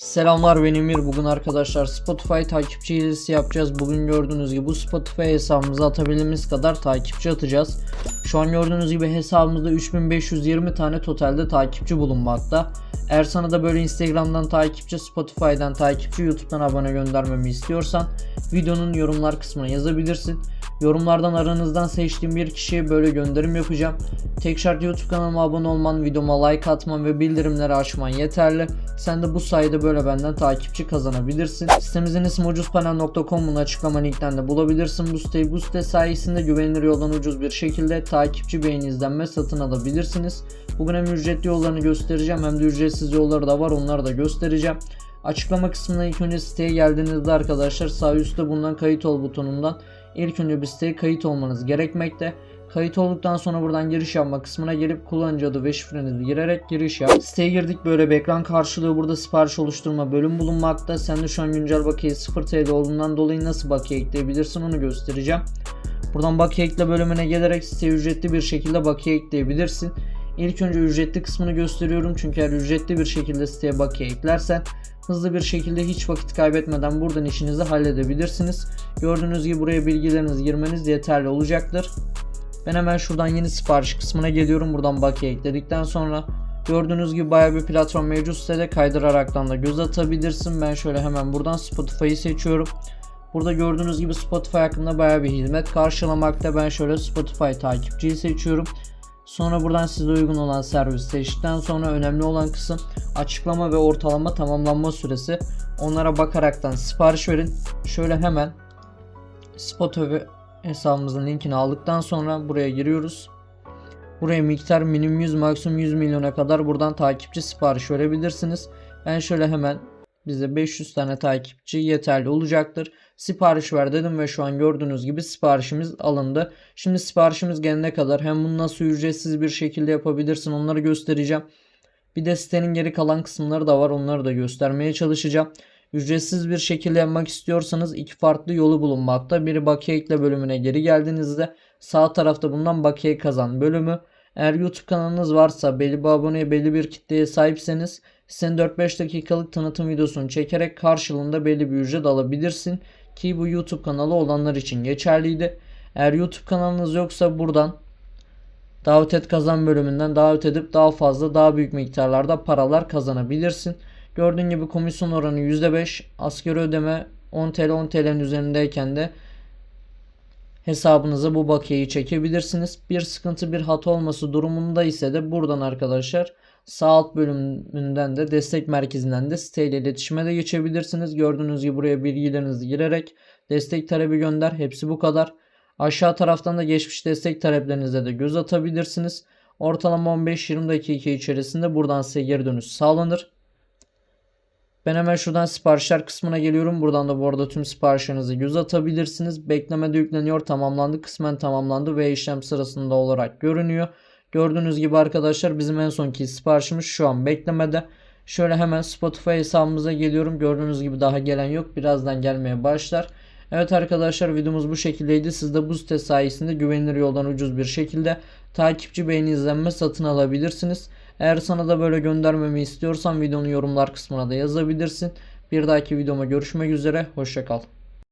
Selamlar ben Emir. Bugün arkadaşlar Spotify takipçi hilesi yapacağız. Bugün gördüğünüz gibi bu Spotify hesabımıza atabildiğimiz kadar takipçi atacağız. Şu an gördüğünüz gibi hesabımızda 3520 tane totalde takipçi bulunmakta. Eğer sana da böyle Instagram'dan takipçi, Spotify'dan takipçi, YouTube'dan abone göndermemi istiyorsan videonun yorumlar kısmına yazabilirsin. Yorumlardan aranızdan seçtiğim bir kişiye böyle gönderim yapacağım. Tek şart YouTube kanalıma abone olman, videoma like atman ve bildirimleri açman yeterli. Sen de bu sayede böyle benden takipçi kazanabilirsin. Sitemizin ismi ucuzpanel.com'un açıklama linkten de bulabilirsin bu siteyi. Bu site sayesinde güvenilir yoldan ucuz bir şekilde takipçi beğeni izlenme satın alabilirsiniz. Bugün hem ücretli yollarını göstereceğim hem de ücretsiz yolları da var onları da göstereceğim. Açıklama kısmına ilk önce siteye geldiğinizde arkadaşlar sağ üstte bulunan kayıt ol butonundan ilk önce bir siteye kayıt olmanız gerekmekte. Kayıt olduktan sonra buradan giriş yapma kısmına gelip kullanıcı adı ve şifrenizi girerek giriş yap. Siteye girdik böyle bir ekran karşılığı burada sipariş oluşturma bölüm bulunmakta. Sen de şu an güncel bakiye 0 TL olduğundan dolayı nasıl bakiye ekleyebilirsin onu göstereceğim. Buradan bakiye ekle bölümüne gelerek siteye ücretli bir şekilde bakiye ekleyebilirsin. İlk önce ücretli kısmını gösteriyorum çünkü eğer ücretli bir şekilde siteye bakiye eklersen hızlı bir şekilde hiç vakit kaybetmeden buradan işinizi halledebilirsiniz. Gördüğünüz gibi buraya bilgilerinizi girmeniz yeterli olacaktır. Ben hemen şuradan yeni sipariş kısmına geliyorum. Buradan bakiye ekledikten sonra gördüğünüz gibi bayağı bir platform mevcut sitede kaydıraraktan da göz atabilirsin. Ben şöyle hemen buradan Spotify'ı seçiyorum. Burada gördüğünüz gibi Spotify hakkında bayağı bir hizmet karşılamakta. Ben şöyle Spotify takipçiyi seçiyorum. Sonra buradan size uygun olan servis seçtikten sonra önemli olan kısım açıklama ve ortalama tamamlanma süresi. Onlara bakaraktan sipariş verin. Şöyle hemen Spotify hesabımızın linkini aldıktan sonra buraya giriyoruz. Buraya miktar minimum 100 maksimum 100 milyona kadar buradan takipçi sipariş verebilirsiniz. Ben şöyle hemen bize 500 tane takipçi yeterli olacaktır. Sipariş ver dedim ve şu an gördüğünüz gibi siparişimiz alındı. Şimdi siparişimiz gelene kadar hem bunu nasıl ücretsiz bir şekilde yapabilirsin onları göstereceğim. Bir de sitenin geri kalan kısımları da var onları da göstermeye çalışacağım. Ücretsiz bir şekilde yapmak istiyorsanız iki farklı yolu bulunmakta. Biri bakiye ekle bölümüne geri geldiğinizde sağ tarafta bulunan bakiye kazan bölümü. Eğer YouTube kanalınız varsa belli bir aboneye belli bir kitleye sahipseniz sizin 4-5 dakikalık tanıtım videosunu çekerek karşılığında belli bir ücret alabilirsin. Ki bu YouTube kanalı olanlar için geçerliydi. Eğer YouTube kanalınız yoksa buradan davet et kazan bölümünden davet edip daha fazla daha büyük miktarlarda paralar kazanabilirsin. Gördüğün gibi komisyon oranı %5. Asgari ödeme 10 TL 10 TL'nin üzerindeyken de hesabınıza bu bakiyeyi çekebilirsiniz. Bir sıkıntı bir hata olması durumunda ise de buradan arkadaşlar sağ alt bölümünden de destek merkezinden de siteyle iletişime de geçebilirsiniz. Gördüğünüz gibi buraya bilgilerinizi girerek destek talebi gönder. Hepsi bu kadar. Aşağı taraftan da geçmiş destek taleplerinize de göz atabilirsiniz. Ortalama 15-20 dakika içerisinde buradan size geri dönüş sağlanır. Ben hemen şuradan siparişler kısmına geliyorum. Buradan da bu arada tüm siparişlerinizi göz atabilirsiniz. Beklemede yükleniyor. Tamamlandı. Kısmen tamamlandı ve işlem sırasında olarak görünüyor. Gördüğünüz gibi arkadaşlar bizim en sonki siparişimiz şu an beklemede. Şöyle hemen Spotify hesabımıza geliyorum. Gördüğünüz gibi daha gelen yok. Birazdan gelmeye başlar. Evet arkadaşlar videomuz bu şekildeydi. Siz de bu site sayesinde güvenilir yoldan ucuz bir şekilde takipçi beğeni izlenme satın alabilirsiniz. Eğer sana da böyle göndermemi istiyorsan videonun yorumlar kısmına da yazabilirsin. Bir dahaki videoma görüşmek üzere. Hoşçakal.